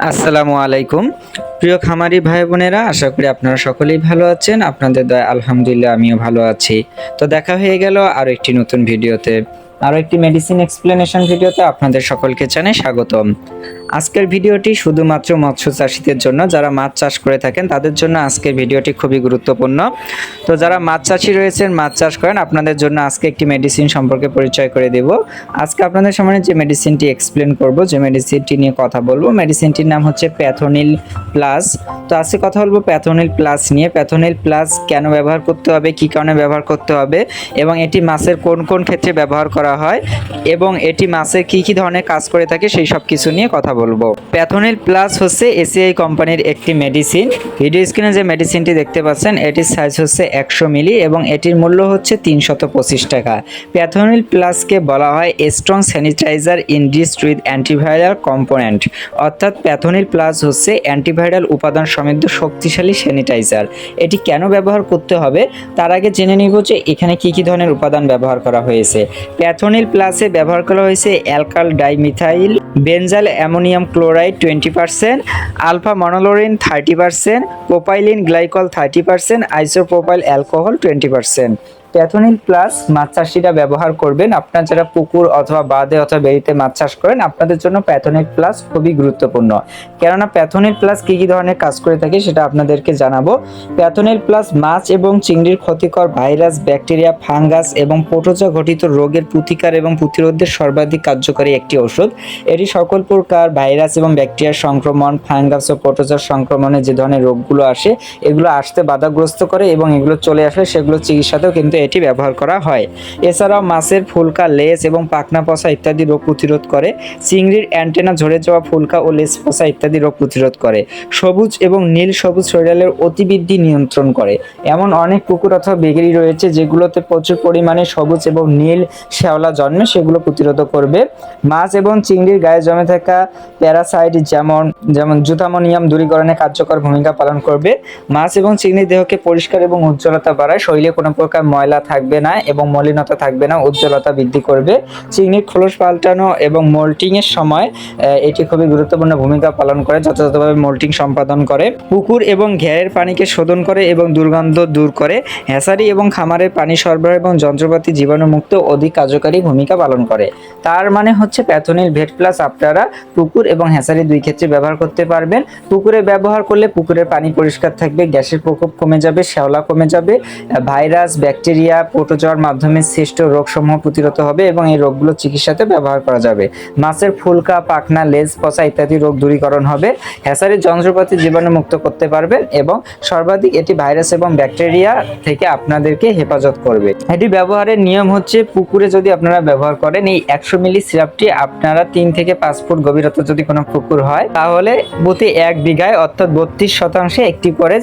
আসসালামু আলাইকুম। প্রিয় খামারি ভাই বোনেরা, আশা করি আপনারা সকলেই ভালো আছেন। আপনাদের দয়া, আলহামদুলিল্লাহ, আমিও ভালো আছি। তো দেখা হয়ে গেল আরও একটি নতুন ভিডিওতে। আরও একটি মেডিসিন এক্সপ্লেনেশন ভিডিওতে আপনাদের সকলকে জানাই স্বাগতম। আজকের ভিডিওটি শুধুমাত্র মৎস্য চাষিদের জন্য, যারা মাছ চাষ করে থাকেন তাদের জন্য আজকের ভিডিওটি খুবই গুরুত্বপূর্ণ। তো যারা মাছ চাষি রয়েছেন, মাছ চাষ করেন, আপনাদের জন্য আজকে একটি মেডিসিন সম্পর্কে পরিচয় করে দেব। আজকে আপনাদের সামনে যে মেডিসিনটি এক্সপ্লেন করব, যে মেডিসিনটি নিয়ে কথা বলব মেডিসিনটির নাম হচ্ছে প্যাথোনিল প্লাস তো আজকে কথা বলব প্যাথোনিল প্লাস নিয়ে। প্যাথোনিল প্লাস কেন ব্যবহার করতে হবে, কী কারণে ব্যবহার করতে হবে, এবং এটি মাছের কোন কোন ক্ষেত্রে ব্যবহার করা হয়, এবং এটি মাছের কী কী ধরনের কাজ করে থাকে, সেই সব কিছু নিয়ে কথা বলব। প্যাথোনিল প্লাস হচ্ছে এসিআই কোম্পানির একটি মেডিসিন ভিডিও স্ক্রিনে যে মেডিসিনটি দেখতে পাচ্ছেন, এটির সাইজ হচ্ছে একশো মিলি এবং এটির মূল্য হচ্ছে তিনশত পঁচিশ টাকা। প্যাথোনিল প্লাসকে বলা হয় strong sanitiser induced with antiviral component অর্থাৎ প্যাথোনিল প্লাস হচ্ছে অ্যান্টিভাইরাল উপাদান সমৃদ্ধ শক্তিশালী স্যানিটাইজার এটি কেন ব্যবহার করতে হবে? তার আগে জেনে নিব যে এখানে কি কি ধরনের উপাদান ব্যবহার করা হয়েছে। প্যাথোনিল প্লাসে ব্যবহার করা হয়েছে alkyl, dimethyl, benzyl ammonium chloride twenty percent, alpha monolaurin thirty percent propylene glycol thirty percent, isopropyl alcohol twenty percent. Pathonil plus মাছ চাষিরা ব্যবহার করবেন। আপনার যারা পুকুর অথবা বাদে অথবা বেরিতে মাছ চাষ করেন, আপনাদের জন্য প্যাথোনিল প্লাস খুবই গুরুত্বপূর্ণ। কেননা প্যাথোনিল প্লাস কী কী ধরনের কাজ করে থাকে সেটা আপনাদেরকে জানাব। প্যাথোনিল প্লাস মাছ এবং চিংড়ির ক্ষতিকর ভাইরাস, ব্যাকটেরিয়া, ফাঙ্গাস এবং পোটোজা ঘটিত রোগের প্রতিকার এবং প্রতিরোধের সর্বাধিক কার্যকরী একটি ওষুধ এটি সকল প্রকার ভাইরাস এবং ব্যাকটেরিয়ার সংক্রমণ, ফাঙ্গাস ও পোটোজার সংক্রমণে যে ধরনের রোগগুলো আসে, এগুলো আসতে বাধাগ্রস্ত করে এবং এগুলো চলে আসলে সেগুলো চিকিৎসাতেও কিন্তু এটি ব্যবহার করা হয়। এছাড়াও মাছের ফুলকা লেস এবং পাকনা পচা ইত্যাদি রোগ প্রতিরোধ করে। চিংড়ির অ্যান্টেনা ঝরে যাওয়া ফুলকা ও লেস পচা ইত্যাদি রোগ প্রতিরোধ করে। সবুজ এবং নীল সবুজ শরীরের অতিবৃদ্ধি নিয়ন্ত্রণ করে। এমন অনেক পুকুর অথবা বেগেরি রয়েছে যেগুলোতে প্রচুর পরিমাণে সবুজ এবং নীল শ্যাওলা জন্মে, সেগুলো প্রতিরোধ করবে। মাছ এবং চিংড়ির গায়ে জমে থাকা প্যারাসাইট যেমন যেমন জুতামোনিয়াম দূরীকরণে কার্যকর ভূমিকা পালন করবে। মাছ এবং চিংড়ির দেহকে পরিষ্কার এবং উজ্জ্বলতা বাড়ায়। শরীরে কোনো প্রকার ময়লা থাকবে না এবং মলিনতা থাকবে না, উজ্জ্বলতা বৃদ্ধি করবে। চিংড়ির খোলস পাল্টানো এবং মোল্টিং এর সময় এটি খুবই গুরুত্বপূর্ণ ভূমিকা পালন করে, যথাযথভাবে মোল্টিং সম্পাদন করে। পুকুর এবং ঘেরের পানিকে শোধন করে এবং দুর্গন্ধ দূর করে। হ্যাসারি এবং খামারের পানি সরবরাহ এবং যন্ত্রপাতি জীবাণুমুক্ত অধিক কার্যকারী ভূমিকা পালন করে। তার মানে হচ্ছে প্যাথোনিল ভেট প্লাস আপনারা পুকুর এবং হ্যাসারি দুই ক্ষেত্রে ব্যবহার করতে পারবেন। পুকুরে ব্যবহার করলে পুকুরের পানি পরিষ্কার থাকবে, গ্যাসের প্রকোপ কমে যাবে, শ্যাওলা কমে যাবে ভাইরাস, ব্যাকটেরিয়া পোটোজোয়ার মাধ্যমে সৃষ্ট রোগসমূহ প্রতিরোধ হবে এবং এই রোগগুলো চিকিৎসাতে ব্যবহার করা যাবে। মাছের ফুলকা, পাখনা, লেজ, পচা ইত্যাদি রোগ দূরীকরণ হবে। হ্যাসারির যন্ত্রপাতি জীবাণু মুক্ত করতে পারবেন এবং সর্বাধিক এটি ভাইরাস এবং ব্যাকটেরিয়া থেকে আপনাদেরকে হেফাজত করবে। এটি ব্যবহারের নিয়ম হচ্ছে, পুকুরে যদি আপনারা ব্যবহার করেন, এই একশো মিলি সিরাপটি আপনারা তিন থেকে পাঁচ ফুট গভীরতা যদি কোনো পুকুর হয়, তাহলে প্রতি এক বিঘায় অর্থাৎ বত্রিশ শতাংশে একটি করে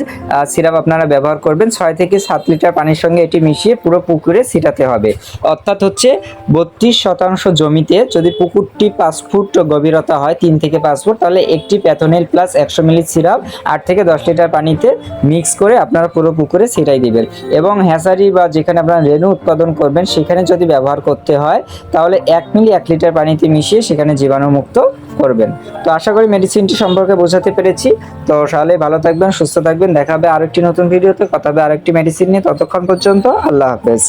সিরাপ আপনারা ব্যবহার করবেন। ছয় থেকে সাত লিটার পানির সঙ্গে এটি মিশিয়ে পুরো পুকুরে ছিটাতে হবে। অর্থাৎ হচ্ছে বত্রিশ শতাংশ জমিতে যদি পুকুরটি পাঁচ ফুট গভীরতা হয়, তিন থেকে পাঁচ ফুট, তাহলে একটি প্যাথোনিল প্লাস একশো মিলি সিরাপ, আট থেকে দশ লিটার পানিতে মিক্স করে আপনারা পুরো পুকুরে ছিটাই দিবেন। এবং হ্যাসারি বা যেখানে আপনারা রেণু উৎপাদন করবেন, সেখানে যদি ব্যবহার করতে হয়, তাহলে এক মিলি এক লিটার পানিতে মিশিয়ে সেখানে জীবাণুমুক্ত করবেন। তো আশা করি মেডিসিনটি সম্পর্কে বোঝাতে পেরেছি। তো তাহলে ভালো থাকবেন, সুস্থ থাকবেন। দেখাবে আরেকটি নতুন ভিডিওতে কথা হবে আরেকটি মেডিসিন নিয়ে। ততক্ষণ পর্যন্ত আল্লাহ হাফেজ।